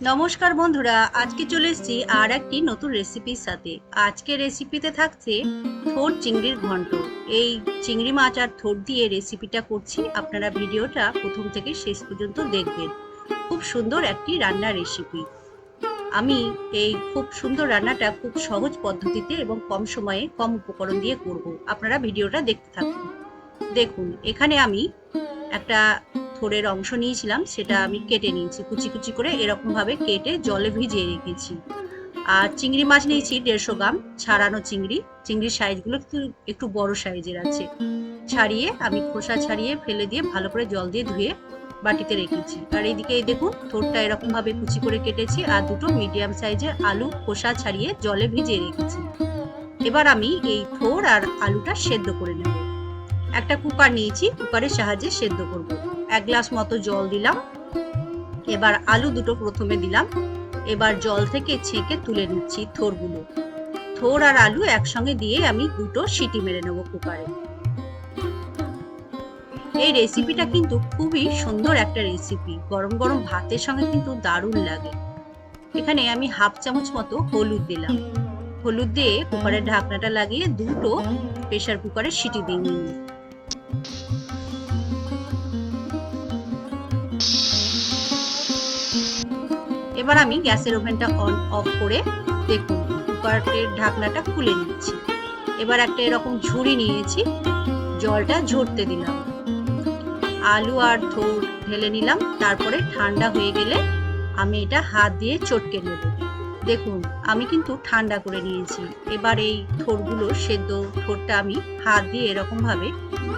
নমস্কার বন্ধুরা, আজকে চলে এসেছি আর একটি নতুন রেসিপির সাথে। আজকে রেসিপিতে থাকছে থোর চিংড়ির ঘন্ট। এই চিংড়ি মাছ আর থোর দিয়ে রেসিপিটা করছি। আপনারা ভিডিওটা প্রথম থেকে শেষ পর্যন্ত দেখবেন। খুব সুন্দর একটি রান্নার রেসিপি আমি এই খুব সুন্দর রান্নাটা খুব সহজ পদ্ধতিতে এবং কম সময়ে কম উপকরণ দিয়ে করব। আপনারা ভিডিওটা দেখতে থাকুন। দেখুন, এখানে আমি একটা থোড়ের অংশ নিয়েছিলাম, সেটা আমি কেটে নিয়েছি। কুচি কুচি করে এরকম ভাবে কেটে জলে ভিজিয়ে রেখেছি। আর চিংড়ি মাছ নিয়েছি দেড়শো গ্রাম, ছাড়ানো চিংড়ি। চিংড়ির সাইজগুলো একটু একটু বড় সাইজের আছে। ছাড়িয়ে আমি খোসা ছাড়িয়ে ফেলে দিয়ে ভালো করে জল দিয়ে ধুয়ে বাটিতে রেখেছি। আর এইদিকে এই দেখুন, থোরটা এরকম ভাবে কুচি করে কেটেছি আর দুটো মিডিয়াম সাইজের আলু খোসা ছাড়িয়ে জলে ভিজিয়ে রেখেছি। এবার আমি এই থোর আর আলুটা সেদ্ধ করে নেব। একটা কুকার নিয়েছি, কুকারের সাহায্যে সেদ্ধ করব। এক গ্লাস মতো জল দিলাম। এবার আলু দুটো প্রথমে দিলাম। এবার জল থেকে ছেঁকে তুলে নিচ্ছি থোরগুলো। থোর আর আলু একসঙ্গে দিয়ে আমি দুটো সিটি মেরে নেব কুকারে। এই রেসিপিটা কিন্তু খুবই সুন্দর একটা রেসিপি। গরম গরম ভাতের সঙ্গে কিন্তু দারুণ লাগে। এখানে আমি হাফ চামচ মতো হলুদ দিলাম। হলুদ দিয়ে কুকারের ঢাকনাটা লাগিয়ে দুটো প্রেসার কুকারে সিটি দিয়ে নিই এবার আমি গ্যাসের ওভেনটা অন অফ করে দেখুন, কুকারের ঢাকনাটা খুলে নিচ্ছি। এবার একটা এরকম ঝুড়ি নিয়েছি, জলটা ঝরতে দিলাম। আলু আর থোর ঢেলে নিলাম, তারপরে ঠান্ডা হয়ে গেলে আমি এটা হাত দিয়ে চটকে নেব। দেখুন, আমি কিন্তু ঠান্ডা করে নিয়েছি। এবার এই থোরগুলো সেদ্ধ থোরটা আমি হাত দিয়ে এরকমভাবে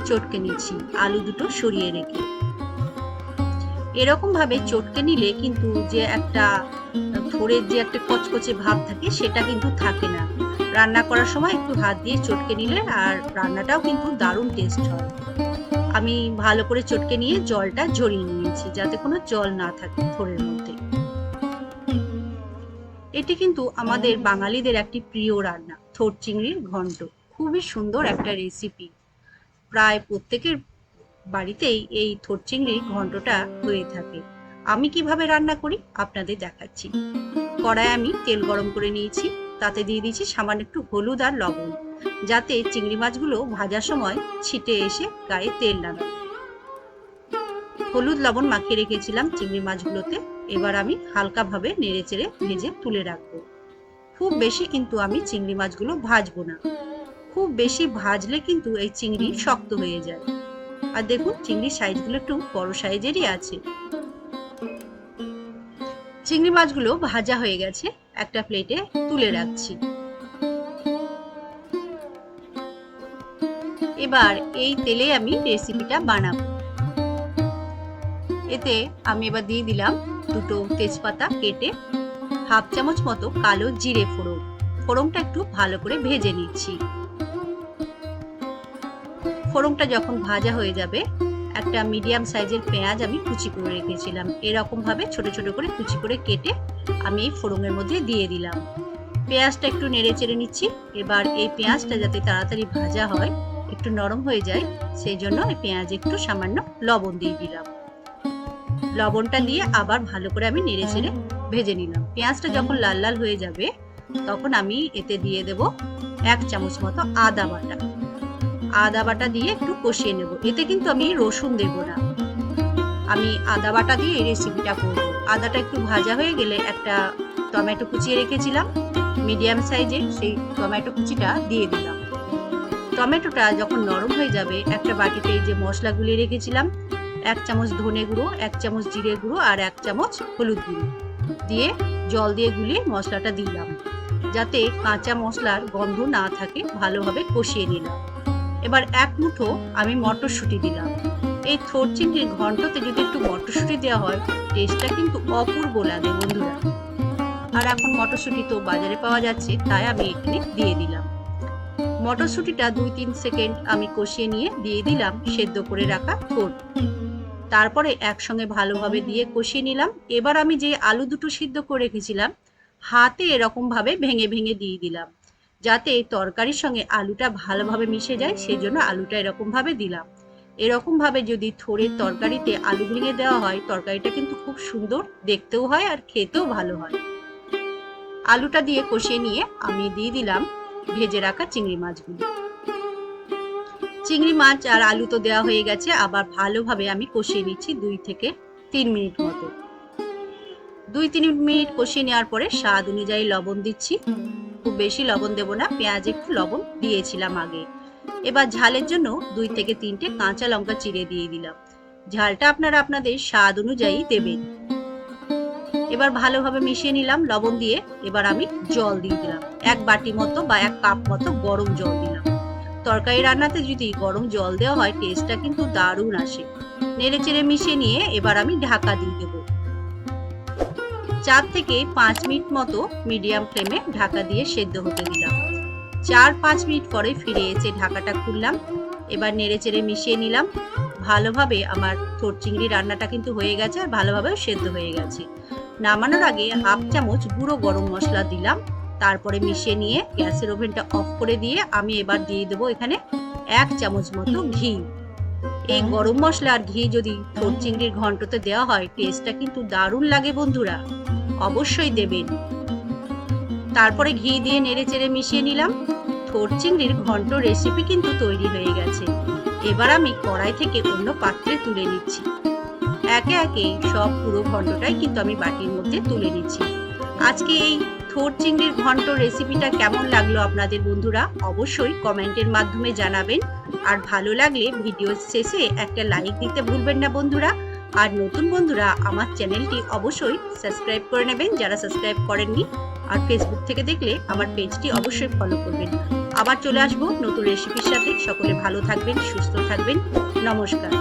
চটকে নিচ্ছি, আলু দুটো সরিয়ে রেখে। এরকম ভাবে চটকে নিলে কিন্তু যে একটা থোড়ের যে একটা কচকচে ভাব থাকে সেটা কিন্তু থাকে না। রান্না করার সময় একটু হাত দিয়ে চটকে নিলে আর রান্নাটাও কিন্তু দারুণ টেস্ট হয়। আমি ভালো করে চটকে নিয়ে জলটা ঝরিয়ে নিয়েছি যাতে কোনো জল না থাকে থোড়ের মধ্যে। এটি কিন্তু আমাদের বাঙালিদের একটি প্রিয় রান্না থোর চিংড়ির ঘন্ট। খুবই সুন্দর একটা রেসিপি প্রায় প্রত্যেকের বাড়িতেই এই থোর চিংড়ির ঘন্টটা হয়ে থাকে। আমি কীভাবে রান্না করি আপনাদের দেখাচ্ছি। কড়াই আমি তেল গরম করে নিয়েছি। তাতে দিয়ে দিয়েছি সামান্য একটু হলুদ আর লবণ, যাতে চিংড়ি মাছগুলো ভাজার সময় ছিটে এসে গায়ে তেল না হলুদ লবণ মাখিয়ে রেখেছিলাম চিংড়ি মাছগুলোতে। এবার আমি হালকাভাবে নেড়ে চেড়ে ভেজে তুলে রাখব। খুব বেশি কিন্তু আমি চিংড়ি মাছগুলো ভাজবো না। খুব বেশি ভাজলে কিন্তু এই চিংড়ি শক্ত হয়ে যায়। আর দেখুন চিংড়ির সাইজগুলো একটু বড় সাইজেরই আছে। চিংড়ি মাছগুলো ভাজা হয়ে গেছে, একটা প্লেটে তুলে রাখছি। এবার এই তেলে আমি রেসিপিটা বানাবো। এতে আমি এবার দিয়ে দিলাম দুটো তেজপাতা কেটে হাফ চামচ মতো কালো জিরে ফোড়ন। ফোড়নটা একটু ভালো করে ভেজে নিচ্ছি। ফোড়নটা যখন ভাজা হয়ে যাবে, একটা মিডিয়াম সাইজের পেঁয়াজ আমি কুচি করে রেখেছিলাম। এরকম ভাবে ছোট ছোট করে কুচি করে কেটে আমি এই ফোড়নের মধ্যে দিয়ে দিলাম। পেঁয়াজটা একটু নেড়ে চেড়ে নিচ্ছি। এবার এই পেঁয়াজটা যাতে তাড়াতাড়ি ভাজা হয়, একটু নরম হয়ে যায়, সেই জন্য এই পেঁয়াজ একটু সামান্য লবণ দিয়ে দিলাম। লবণটা দিয়ে আবার ভালো করে আমি নেড়ে চেড়ে ভেজে নিলাম। পেঁয়াজটা যখন লাল লাল হয়ে যাবে, তখন আমি এতে দিয়ে দেব এক চামচ মতো আদা বাটা। আদা বাটা দিয়ে একটু কষিয়ে নেব। এতে কিন্তু আমি রসুন দেব না। আমি আদা বাটা দিয়ে এই রেসিপিটা করব। আদাটা একটু ভাজা হয়ে গেলে একটা টমেটো কুচিয়ে রেখেছিলাম। মিডিয়াম সাইজে সেই টমেটো কুচিটা দিয়ে দিলাম। টমেটোটা যখন নরম হয়ে যাবে, একটা বাটিতে যে মশলাগুলি রেখেছিলাম, এক চামচ ধনে গুঁড়ো, এক চামচ জিরে গুঁড়ো আর এক চামচ হলুদ গুঁড়ো দিয়ে জল দিয়ে গুলিয়ে মশলাটা দিলাম। যাতে কাঁচা মশলার গন্ধ না থাকে, ভালোভাবে কষিয়ে নিলাম। এবার এক মুঠো আমি মটরশুঁটি দিলাম। এই থোর চিংড়ির ঘন্টতে যদি একটু মটরশুঁটি দেওয়া হয়, টেস্টটা কিন্তু অপূর্ব লাগে বন্ধুরা। আর এখন মটরশুঁটি তো বাজারে পাওয়া যাচ্ছে, তাই আমি এখানে দিয়ে দিলাম। মটরশুঁটিটা দুই তিন সেকেন্ড আমি কষিয়ে নিয়ে দিয়ে দিলাম সেদ্ধ করে রাখা থোর। তারপরে একসঙ্গে ভালোভাবে দিয়ে কষিয়ে নিলাম। এবার আমি যে আলু দুটো সিদ্ধ করে রেখেছিলাম, হাতে এরকমভাবে ভেঙে ভেঙে দিয়ে দিলাম। যাতে তরকারির সঙ্গে আলুটা ভালোভাবে মিশে যায় সেই জন্য আলুটা এরকম ভাবে দিলাম। এরকমভাবে যদি থোড়ের তরকারিতে আলু ভেঙে দেওয়া হয়, তরকারিটা কিন্তু খুব সুন্দর, দেখতেও হয় আর খেতেও ভালো হয়। আলুটা দিয়ে কষিয়ে নিয়ে আমি দিয়ে দিলাম ভেজে রাখা চিংড়ি মাছগুলো। চিংড়ি মাছ আর আলু তো দেওয়া হয়ে গেছে, আবার ভালোভাবে আমি কষিয়ে নিচ্ছি দুই থেকে তিন মিনিট মতো। দুই তিন মিনিট কষিয়ে নেওয়ার পরে স্বাদ অনুযায়ী লবণ দিচ্ছি। খুব বেশি লবণ দেব না, পেঁয়াজ একটু লবণ দিয়েছিলাম আগে। এবার ঝালের জন্য দুই থেকে তিনটে কাঁচা লঙ্কা চিড়ে দিয়ে দিলাম। ঝালটা আপনারা আপনাদের স্বাদ অনুযায়ী দেবেন। এবার ভালোভাবে মিশিয়ে নিলাম লবণ দিয়ে, এবার আমি জল দিয়ে দিলাম। এক বাটি মতো বা এক কাপ মতো গরম জল দিলাম। তরকারি রান্নাতে যদি গরম জল দেওয়া হয় টেস্টটা কিন্তু দারুণ আসে। নেড়ে চেড়ে মিশিয়ে নিয়ে এবার আমি ঢাকা দিয়ে দেবো। চার থেকে পাঁচ মিনিট মতো মিডিয়াম ফ্লেমে ঢাকা দিয়ে সেদ্ধ হতে দিলাম। চার পাঁচ মিনিট পরে ফিরে এসে ঢাকাটা খুললাম, এবার নেড়ে চেড়ে মিশিয়ে নিলাম। ভালোভাবে আমার থোর চিংড়ি রান্নাটা কিন্তু হয়ে গেছে আর ভালোভাবে সেদ্ধ হয়ে গেছে। নামানোর আগে হাফ চামচ গুঁড়ো গরম মশলা দিলাম। তারপরে মিশিয়ে নিয়ে গ্যাসের ওভেনটা অফ করে দিয়ে আমি এবার দিয়ে দেবো এখানে এক চামচ মতো ঘি। এই গরম মশলা আর ঘি যদি থোর চিংড়ির ঘন্টতে দেওয়া হয় টেস্টটা কিন্তু দারুণ লাগে বন্ধুরা। অবশ্যই দেবেন। তারপরে ঘি দিয়ে নেড়ে চেড়ে মিশিয়ে নিলাম। থোর চিংড়ির ঘন্ট রেসিপি কিন্তু তৈরি হয়ে গেছে। এবার আমি কড়াই থেকে অন্য পাত্রে তুলে নিচ্ছি। একে একে সব পুরো ঘন্টটাই কিন্তু আমি বাটির মধ্যে তুলে নিচ্ছি। আজকে এই থোর চিংড়ির ঘন্ট রেসিপিটা কেমন লাগল আপনাদের বন্ধুরা? অবশ্যই কমেন্টের মাধ্যমে জানাবেন। আর ভালো লাগলে ভিডিও শেষে একটা লাইক দিতে ভুলবেন না বন্ধুরা। আর নতুন বন্ধুরা, আমার চ্যানেলটি অবশ্যই সাবস্ক্রাইব করে নেবেন যারা সাবস্ক্রাইব করেননি। আর ফেসবুক থেকে দেখলে আমার পেজটি অবশ্যই ফলো করবেন। আবার চলে আসব নতুন রেসিপির সাথে। সকলে ভালো থাকবেন, সুস্থ থাকবেন। নমস্কার।